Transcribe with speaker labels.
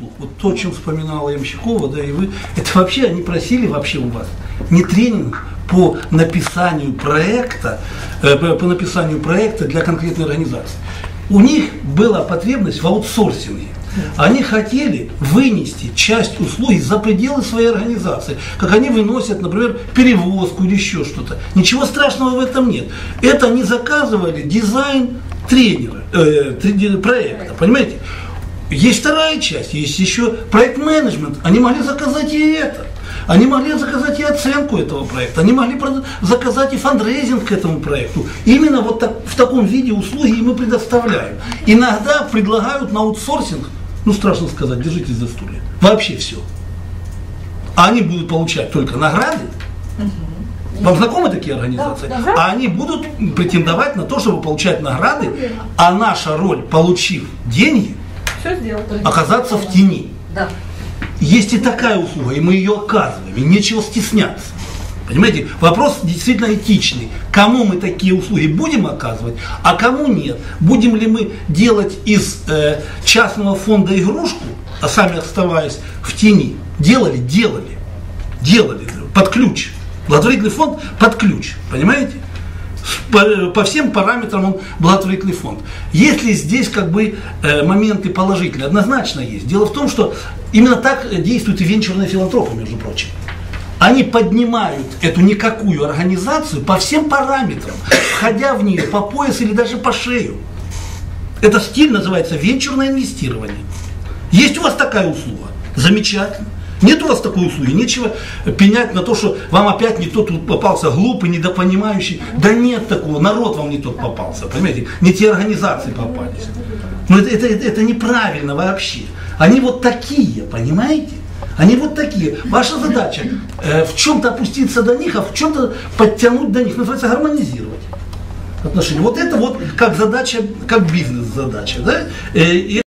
Speaker 1: Вот то, о чем вспоминала Ямщикова, да, и вы, это вообще они просили вообще у вас не тренинг по написанию проекта, э, по, написанию проекта для конкретной организации. У них была потребность в аутсорсинге. Они хотели вынести часть услуги за пределы своей организации, как они выносят, например, перевозку или еще что-то. Ничего страшного в этом нет. Это они заказывали дизайн тренера, э, проекта, понимаете? Есть вторая часть, есть еще проект-менеджмент. Они могли заказать и это. Они могли заказать и оценку этого проекта, они могли заказать и фандрейзинг к этому проекту. Именно вот так, в таком виде услуги и мы предоставляем. Иногда предлагают на аутсорсинг, ну страшно сказать, держитесь за стулья, вообще все. А они будут получать только награды. Вам знакомы такие организации?
Speaker 2: Да, да.
Speaker 1: А они будут претендовать на то, чтобы получать награды, а наша роль, получив деньги,
Speaker 2: Все сделать.
Speaker 1: оказаться в тени.
Speaker 2: Да.
Speaker 1: Есть и такая услуга, и мы ее оказываем, и нечего стесняться. Понимаете, вопрос действительно этичный. Кому мы такие услуги будем оказывать, а кому нет? Будем ли мы делать из э, частного фонда игрушку, а сами оставаясь в тени? Делали, делали, делали под ключ. Благотворительный фонд под ключ, понимаете? По, по всем параметрам он благотворительный фонд. Если здесь как бы э, моменты положительные, однозначно есть. Дело в том, что именно так действуют и венчурные филантропы, между прочим. Они поднимают эту никакую организацию по всем параметрам, входя в нее по пояс или даже по шею. Это стиль называется венчурное инвестирование. Есть у вас такая услуга? Замечательно. Нет у вас такой услуги, нечего пенять на то, что вам опять не тот попался глупый, недопонимающий. Да нет такого, народ вам не тот попался, понимаете, не те организации попались. Но это, это, это, это неправильно вообще. Они вот такие, понимаете? Они вот такие. Ваша задача э, в чем-то опуститься до них, а в чем-то подтянуть до них. Называется гармонизировать отношения. Вот это вот как задача, как бизнес-задача. Да? Э,